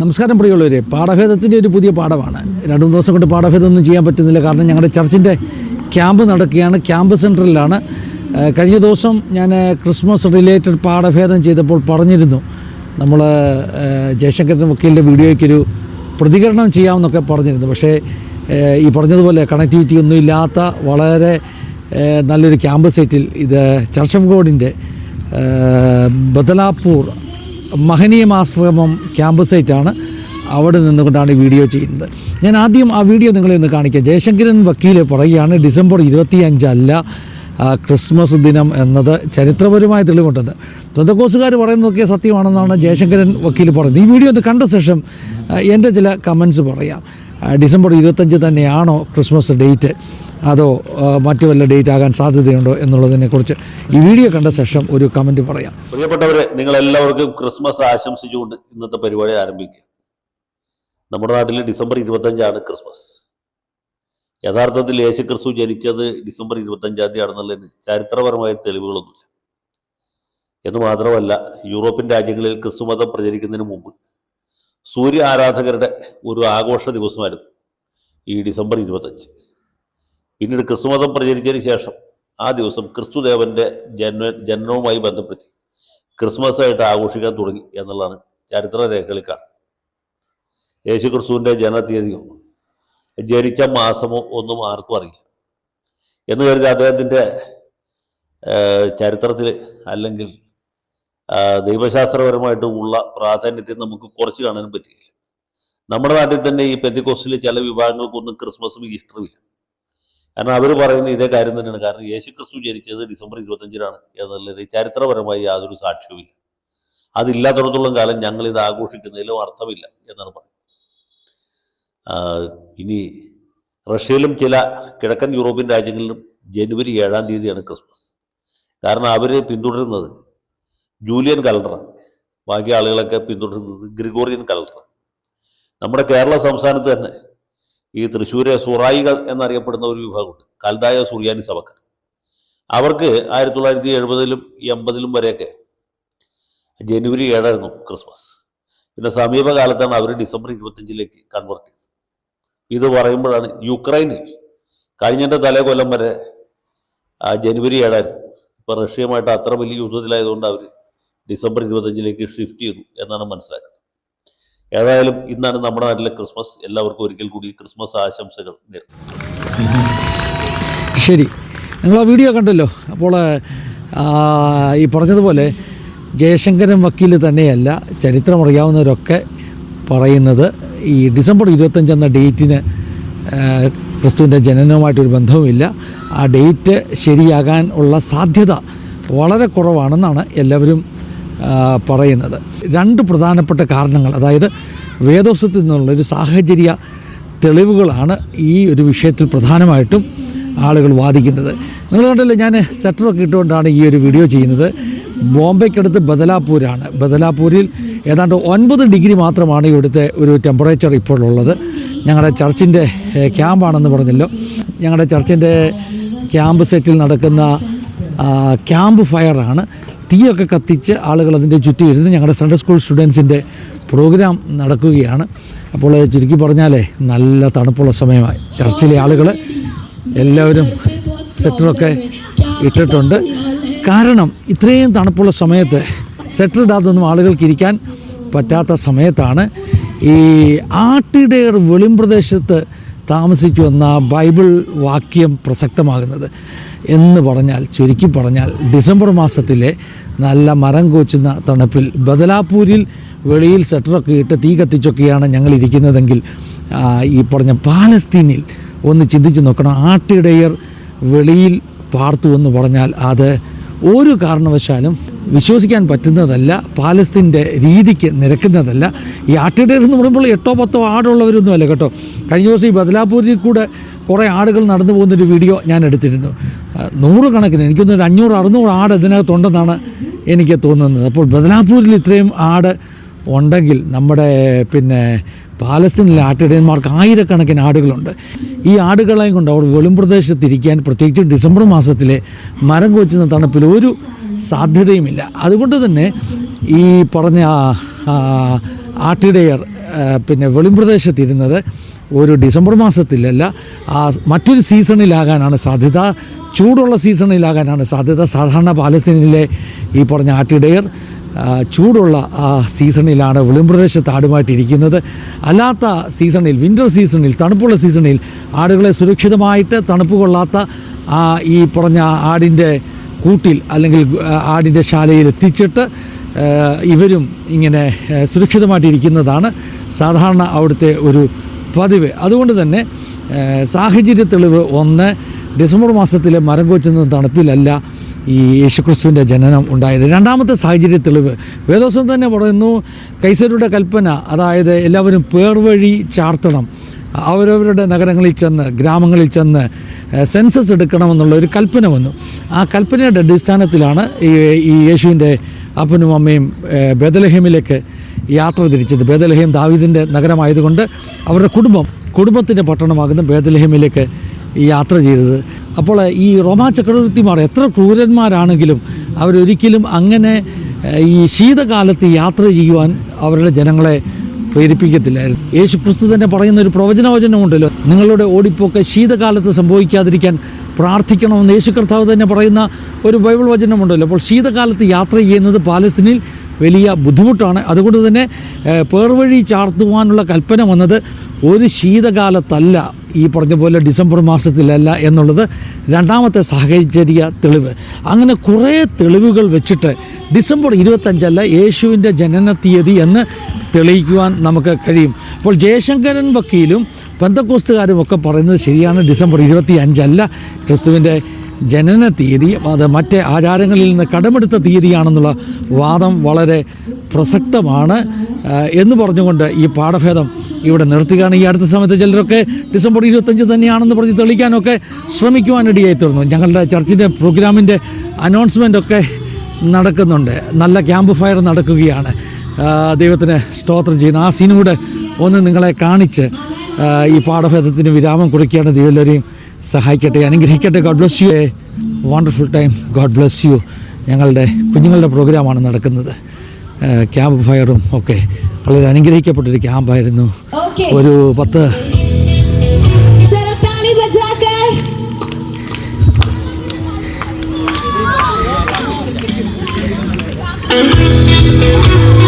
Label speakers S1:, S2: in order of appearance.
S1: നമസ്കാരം പ്രിയമുള്ളവരെ. പാഠഭേദത്തിന്റെ ഒരു പുതിയ പാഠമാണ്. രണ്ട് മൂന്ന് ദിവസം കൊണ്ട് പാഠഭേദം ഒന്നും ചെയ്യാൻ പറ്റുന്നില്ല. കാരണം ഞങ്ങളുടെ ചർച്ചിന്റെ ക്യാമ്പ് നടക്കുകയാണ്. ക്യാമ്പ് സെന്ററിലാണ് കഴിഞ്ഞ ദിവസം ഞാൻ ക്രിസ്മസ് റിലേറ്റഡ് പാഠഭേദം ചെയ്തപ്പോൾ പറഞ്ഞിരുന്നു. നമ്മൾ ജയശങ്കരൻ വക്കീലിന്റെ വീഡിയോയ്ക്കൊരു പ്രതികരണം ചെയ്യാമെന്നൊക്കെ പറഞ്ഞിരുന്നു. പക്ഷേ ഈ പറഞ്ഞതുപോലെ കണക്ടിവിറ്റി ഒന്നും ഇല്ലാത്ത വളരെ നല്ലൊരു ക്യാമ്പ് സൈറ്റിൽ ഇത് ചർച്ച് ഓഫ് ഗോഡിന്റെ ബദലാപ്പൂർ മഹനീയമാശ്രമം ക്യാമ്പ് സൈറ്റാണ് അവിടെ നിന്നുകൊണ്ടാണ് ഈ വീഡിയോ ചെയ്യുന്നത്. ഞാൻ ആദ്യം ആ വീഡിയോ നിങ്ങളെ ഒന്ന് കാണിക്കാം. ജയശങ്കരൻ വക്കീൽ പറയുകയാണ് ഡിസംബർ ഇരുപത്തിയഞ്ചല്ല ക്രിസ്മസ് ദിനം എന്നത് ചരിത്രപരമായ തെളിവുണ്ടെന്ന് തന്തക്കോസുകാർ പറയുന്നതൊക്കെ സത്യമാണെന്നാണ് ജയശങ്കരൻ വക്കീൽ പറയുന്നത്. ഈ വീഡിയോ ഒന്ന് കണ്ട ശേഷം എന്റെ ചില കമൻസ് പറയാം. ഡിസംബർ ഇരുപത്തഞ്ച് തന്നെയാണോ ക്രിസ്മസ് ഡേറ്റ്? അതോ മറ്റു വല്ല ഡേറ്റ് ആകാൻ സാധ്യതയുണ്ടോ എന്നുള്ളതിനെക്കുറിച്ച് ഈ വീഡിയോ കണ്ട ശേഷം ഒരു കമന്റ് പറയാം.
S2: പ്രിയപ്പെട്ടവരെ നിങ്ങൾ എല്ലാവർക്കും ക്രിസ്മസ് ആശംസിച്ചുകൊണ്ട് ഇന്നത്തെ പരിപാടി ആരംഭിക്കുക നമ്മുടെ നാട്ടിൽ ഡിസംബർ ഇരുപത്തഞ്ചാണ് ക്രിസ്മസ്. യഥാർത്ഥത്തിൽ യേശു ക്രിസ്തു ജനിച്ചത് ഡിസംബർ ഇരുപത്തഞ്ചാം തീയതി ആണെന്നുള്ളതിന് ചരിത്രപരമായ തെളിവുകളൊന്നുമില്ല. എന്ന് മാത്രമല്ല യൂറോപ്യൻ രാജ്യങ്ങളിൽ ക്രിസ്തുമതം പ്രചരിക്കുന്നതിന് മുമ്പ് സൂര്യ ആരാധകരുടെ ഒരു ആഘോഷ ദിവസമായിരുന്നു ഈ ഡിസംബർ ഇരുപത്തഞ്ച്. പിന്നീട് ക്രിസ്തുമതം പ്രചരിച്ചതിന് ശേഷം ആ ദിവസം ക്രിസ്തുദേവന്റെ ജന്മ ജനനവുമായി ബന്ധപ്പെടുത്തി ക്രിസ്മസ് ആയിട്ട് ആഘോഷിക്കാൻ തുടങ്ങി എന്നുള്ളതാണ് ചരിത്ര രേഖകളിൽ കാണുന്നത്. യേശു ക്രിസ്തുവിന്റെ ജനനത്തീയതിയോ ജനിച്ച മാസമോ ഒന്നും ആർക്കും അറിയില്ല. എന്ന് കരുതി അദ്ദേഹത്തിന്റെ ചരിത്രത്തിൽ അല്ലെങ്കിൽ ദൈവശാസ്ത്രപരമായിട്ട് ഉള്ള പ്രാധാന്യത്തെ നമുക്ക് കുറച്ച് കാണാനും പറ്റില്ല നമ്മുടെ നാട്ടിൽ തന്നെ ഈ പെന്തിക്കോസ്റ്റിലെ ചില വിഭാഗങ്ങൾക്കൊന്നും ക്രിസ്മസും ഈസ്റ്ററും ഇല്ല. കാരണം അവർ പറയുന്ന ഇതേ കാര്യം തന്നെയാണ്. കാരണം യേശു ക്രിസ്തു ജനിച്ചത് ഡിസംബർ ഇരുപത്തഞ്ചിനാണ് എന്നുള്ളത് ചരിത്രപരമായി യാതൊരു സാക്ഷ്യവുമില്ല. അതില്ലാത്തടത്തോളം കാലം ഞങ്ങൾ ഇത് ആഘോഷിക്കുന്നതിലും അർത്ഥമില്ല എന്നാണ് പറയുന്നത്. ഇനി റഷ്യയിലും ചില കിഴക്കൻ യൂറോപ്യൻ രാജ്യങ്ങളിലും ജനുവരി ഏഴാം തീയതിയാണ് ക്രിസ്മസ്. കാരണം അവർ പിന്തുടരുന്നത് ജൂലിയൻ കലണ്ടറാണ് ബാക്കി ആളുകളൊക്കെ പിന്തുടരുന്നത് ഗ്രിഗോറിയൻ കലണ്ടറാണ് നമ്മുടെ കേരള സംസ്ഥാനത്ത് തന്നെ ഈ തൃശ്ശൂരെ സുറായികൾ എന്നറിയപ്പെടുന്ന ഒരു വിഭാഗമുണ്ട്. കൽതായ സുറിയാനി സഭക്കാർ അവർക്ക് ആയിരത്തി തൊള്ളായിരത്തി എഴുപതിലും എൺപതിലും വരെയൊക്കെ ജനുവരി ഏഴായിരുന്നു ക്രിസ്മസ്. പിന്നെ സമീപകാലത്താണ് അവർ ഡിസംബർ ഇരുപത്തഞ്ചിലേക്ക് കൺവേർട്ട് ചെയ്തത്. ഇത് പറയുമ്പോഴാണ് യുക്രൈനിൽ കഴിഞ്ഞതിന്റെ തലേ കൊല്ലം വരെ ജനുവരി ഏഴായിരുന്നു. ഇപ്പം റഷ്യയുമായിട്ട് അത്ര വലിയ യുദ്ധത്തിലായതുകൊണ്ട് അവർ ഡിസംബർ ഇരുപത്തഞ്ചിലേക്ക് ഷിഫ്റ്റ് ചെയ്തു എന്നാണ് മനസ്സിലാക്കുന്നത്. ഏതായാലും ഇന്നാണ് നമ്മുടെ നാട്ടിലെ ക്രിസ്മസ്. എല്ലാവർക്കും ഒരിക്കൽ കൂടി ക്രിസ്മസ് ആശംസകൾ നേരുന്നു
S1: ശരി. നിങ്ങൾ ആ വീഡിയോ കണ്ടല്ലോ. അപ്പോൾ ഈ പറഞ്ഞതുപോലെ ജയശങ്കരൻ വക്കീൽ തന്നെയല്ല ചരിത്രം അറിയാവുന്നവരൊക്കെ പറയുന്നത് ഈ ഡിസംബർ ഇരുപത്തഞ്ച് എന്ന ഡേറ്റിന് ക്രിസ്തുവിന്റെ ജനനവുമായിട്ടൊരു ബന്ധവുമില്ല. ആ ഡേറ്റ് ശരിയാകാൻ ഉള്ള സാധ്യത വളരെ കുറവാണെന്നാണ് എല്ലാവരും പറയുന്നത്. രണ്ട് പ്രധാനപ്പെട്ട കാരണങ്ങൾ അതായത് വേദോസത്തിൽ നിന്നുള്ള ഒരു സാഹചര്യ തെളിവുകളാണ് ഈ ഒരു വിഷയത്തിൽ പ്രധാനമായിട്ടും ആളുകൾ വാദിക്കുന്നത്. നിങ്ങൾ കണ്ടല്ലോ ഞാൻ സെറ്ററൊക്കെ ഇട്ടുകൊണ്ടാണ് ഈ ഒരു വീഡിയോ ചെയ്യുന്നത്. ബോംബെക്കടുത്ത് ബദലാപൂരാണ്. ബദലാപൂരിൽ ഏതാണ്ട് ഒൻപത് ഡിഗ്രി മാത്രമാണ് ഇവിടുത്തെ ഒരു ടെമ്പറേച്ചർ ഇപ്പോൾ ഉള്ളത്. ഞങ്ങളുടെ ചർച്ചിന്റെ ക്യാമ്പാണെന്ന് പറഞ്ഞല്ലോ. ഞങ്ങളുടെ ചർച്ചിന്റെ ക്യാമ്പ് സെറ്റിൽ നടക്കുന്ന ക്യാമ്പ് ഫയറാണ്. തീയൊക്കെ കത്തിച്ച് ആളുകൾ അതിന്റെ ചുറ്റും ഇരുന്ന് ഞങ്ങളുടെ സൺഡേ സ്കൂൾ സ്റ്റുഡൻസിന്റെ പ്രോഗ്രാം നടക്കുകയാണ്. അപ്പോൾ ചുരുക്കി പറഞ്ഞാലേ നല്ല തണുപ്പുള്ള സമയമായി. ചർച്ചിലെ ആളുകൾ എല്ലാവരും സെറ്ററൊക്കെ ഇട്ടിട്ടുണ്ട്. കാരണം ഇത്രയും തണുപ്പുള്ള സമയത്ത് സെറ്റർ ഇടാത്തൊന്നും ആളുകൾക്ക് ഇരിക്കാൻ പറ്റാത്ത സമയത്താണ് ഈ ആട്ടിടയർ വെളിമ്പ്രദേശത്ത് താമസിച്ചു വന്ന ബൈബിൾ വാക്യം പ്രസക്തമാകുന്നത് എന്ന് പറഞ്ഞാൽ ചുരുക്കി പറഞ്ഞാൽ ഡിസംബർ മാസത്തിലെ നല്ല മരം കോച്ചുന്ന തണുപ്പിൽ ബദലാപൂരിൽ വെളിയിൽ സെറ്ററൊക്കെ ഇട്ട് തീ കത്തിച്ചൊക്കെയാണ് ഞങ്ങൾ ഇരിക്കുന്നതെങ്കിൽ ഈ പറഞ്ഞ പാലസ്തീനിൽ ഒന്ന് ചിന്തിച്ച് നോക്കണം. ആട്ടിടയർ വെളിയിൽ പാർത്തു എന്ന് പറഞ്ഞാൽ അത് ഒരു കാരണവശാലും വിശ്വസിക്കാൻ പറ്റുന്നതല്ല പാലസ്തീന്റെ രീതിക്ക് നിരക്കുന്നതല്ല. ഈ ആട്ടിടയർ എന്ന് പറയുമ്പോൾ എട്ടോ പത്തോ ആടുള്ളവരൊന്നും അല്ല കേട്ടോ. കഴിഞ്ഞ ദിവസം ഈ ബദലാപൂരിൽ കൂടെ കുറേ ആടുകൾ നടന്നു പോകുന്നൊരു വീഡിയോ ഞാൻ എടുത്തിരുന്നു. നൂറുകണക്കിന് എനിക്കൊന്നൊരു അഞ്ഞൂറ് അറുന്നൂറ് ആട് ഇതിനകത്തുണ്ടെന്നാണ് എനിക്ക് തോന്നുന്നത്. അപ്പോൾ ബദലാപൂരിൽ ഇത്രയും ആട് ഉണ്ടെങ്കിൽ നമ്മുടെ പിന്നെ പാലസ്തീനിലെ ആട്ടിടയന്മാർക്ക് ആയിരക്കണക്കിന് ആടുകളുണ്ട്. ഈ ആടുകളെയും കൊണ്ട് അവർ വെളുംപ്രദേശത്തിരിക്കാൻ പ്രത്യേകിച്ച് ഡിസംബർ മാസത്തിലെ മരം കൊച്ചുന്ന തണുപ്പിൽ ഒരു സാധ്യതയുമില്ല. അതുകൊണ്ട് തന്നെ ഈ പറഞ്ഞ ആട്ടിടയർ പിന്നെ വെളിമ്പ്രദേശത്തിരുന്നത് ഒരു ഡിസംബർ മാസത്തിലല്ല മറ്റൊരു സീസണിലാകാനാണ് സാധ്യത. ചൂടുള്ള സീസണിലാകാനാണ് സാധ്യത. സാധാരണ പാലസ്തീനിലെ ഈ പറഞ്ഞ ആട്ടിടയർ ചൂടുള്ള ആ സീസണിലാണ് വെളിമ്പ്രദേശത്ത് ആടുമായിട്ടിരിക്കുന്നത്. അല്ലാത്ത സീസണിൽ വിന്റർ സീസണിൽ തണുപ്പുള്ള സീസണിൽ ആടുകളെ സുരക്ഷിതമായിട്ട് തണുപ്പ് കൊള്ളാത്ത ഈ പറഞ്ഞ ആടിന്റെ കൂട്ടിൽ അല്ലെങ്കിൽ ആടിന്റെ ശാലയിൽ എത്തിച്ചിട്ട് ഇവരും ഇങ്ങനെ സുരക്ഷിതമായിട്ടിരിക്കുന്നതാണ് സാധാരണ അവിടുത്തെ ഒരു പതിവ്. അതുകൊണ്ട് തന്നെ സാഹചര്യ തെളിവ് ഒന്ന് ഡിസംബർ മാസത്തിലെ മരം കൊച്ചുന്ന തണുപ്പിലല്ല ഈ യേശുക്രിസ്തുവിന്റെ ജനനം ഉണ്ടായത്. രണ്ടാമത്തെ സാഹചര്യ തെളിവ് വേദോസം തന്നെ പറയുന്നു കൈസരുടെ കൽപ്പന അതായത് എല്ലാവരും പേർ വഴി ചാർത്തണം. അവരവരുടെ നഗരങ്ങളിൽ ചെന്ന് ഗ്രാമങ്ങളിൽ ചെന്ന് സെൻസസ് എടുക്കണമെന്നുള്ള ഒരു കൽപ്പന വന്നു. ആ കൽപ്പനയുടെ അടിസ്ഥാനത്തിലാണ് ഈ യേശുവിന്റെ അപ്പനും അമ്മയും ബേദലഹേമിലേക്ക് യാത്ര തിരിച്ചത്. ബേദലഹേം ദാവീദിന്റെ നഗരമായതുകൊണ്ട് അവരുടെ കുടുംബം കുടുംബത്തിന്റെ പട്ടണമാകുന്ന ബേദലഹേമിലേക്ക് യാത്ര ചെയ്തത്. അപ്പോൾ ഈ റോമാ ചക്രവർത്തിമാർ എത്ര ക്രൂരന്മാരാണെങ്കിലും അവരൊരിക്കലും അങ്ങനെ ഈ ശീതകാലത്ത് യാത്ര ചെയ്യുവാൻ അവരുടെ ജനങ്ങളെ പ്രേരിപ്പിക്കത്തില്ലായിരുന്നു. യേശു ക്രിസ്തു തന്നെ പറയുന്ന ഒരു പ്രവചനവചനമുണ്ടല്ലോ. നിങ്ങളുടെ ഓടിപ്പോക്ക് ശീതകാലത്ത് സംഭവിക്കാതിരിക്കാൻ പ്രാർത്ഥിക്കണമെന്ന് യേശു കർത്താവ് തന്നെ പറയുന്ന ഒരു ബൈബിൾ വചനമുണ്ടല്ലോ. അപ്പോൾ ശീതകാലത്ത് യാത്ര ചെയ്യുന്നത് പാലസ്തീനിൽ വലിയ ബുദ്ധിമുട്ടാണ്. അതുകൊണ്ട് തന്നെ പേർവഴി ചാർത്തുവാനുള്ള കൽപ്പന വന്നത് ഒരു ശീതകാലത്തല്ല ഈ പറഞ്ഞ പോലെ ഡിസംബർ മാസത്തിലല്ല എന്നുള്ളത് രണ്ടാമത്തെ സാഹചര്യ തെളിവ്. അങ്ങനെ കുറേ തെളിവുകൾ വെച്ചിട്ട് ഡിസംബർ ഇരുപത്തഞ്ചല്ല യേശുവിന്റെ ജനന തീയതി എന്ന് തെളിയിക്കുവാൻ നമുക്ക് കഴിയും. അപ്പോൾ ജയശങ്കരൻ വക്കീലും ബന്ധക്കോസ്തുകാരും ഒക്കെ പറയുന്നത് ശരിയാണ്. ഡിസംബർ ഇരുപത്തി അഞ്ചല്ല ക്രിസ്തുവിന്റെ ജനന തീയതി. അത് മറ്റ് ആചാരങ്ങളിൽ നിന്ന് കടമെടുത്ത തീയതിയാണെന്നുള്ള വാദം വളരെ പ്രസക്തമാണ്. എന്ന് പറഞ്ഞുകൊണ്ട് ഈ പാഠഭേദം ഇവിടെ നിർത്തുകയാണ്. ഈ അടുത്ത സമയത്ത് ചിലരൊക്കെ ഡിസംബർ ഇരുപത്തഞ്ച് തന്നെയാണെന്ന് പറഞ്ഞ് തെളിയിക്കാനൊക്കെ ശ്രമിക്കുവാനിടയായി തീർന്നു ഞങ്ങളുടെ ചർച്ചിന്റെ പ്രോഗ്രാമിന്റെ അനൗൺസ്മെന്റ് ഒക്കെ നടക്കുന്നുണ്ട്. നല്ല ക്യാമ്പ് ഫയർ നടക്കുകയാണ്. ദൈവത്തിന് സ്തോത്രം ചെയ്യുന്നു. ആ സീനും കൂടെ ഒന്ന് നിങ്ങളെ കാണിച്ച് ഈ പാഠഭേദത്തിന് വിരാമം കൊടുക്കുകയാണ് ദൈവം എല്ലാവരെയും സഹായിക്കട്ടെ അനുഗ്രഹിക്കട്ടെ. God bless you a wonderful time God bless you ഞങ്ങളുടെ കുഞ്ഞുങ്ങളുടെ പ്രോഗ്രാമാണ് നടക്കുന്നത്. ക്യാമ്പ് ഫയറും ഒക്കെ വളരെ അനുഗ്രഹിക്കപ്പെട്ടൊരു ക്യാമ്പായിരുന്നു ഒരു പത്ത്
S3: Thank you.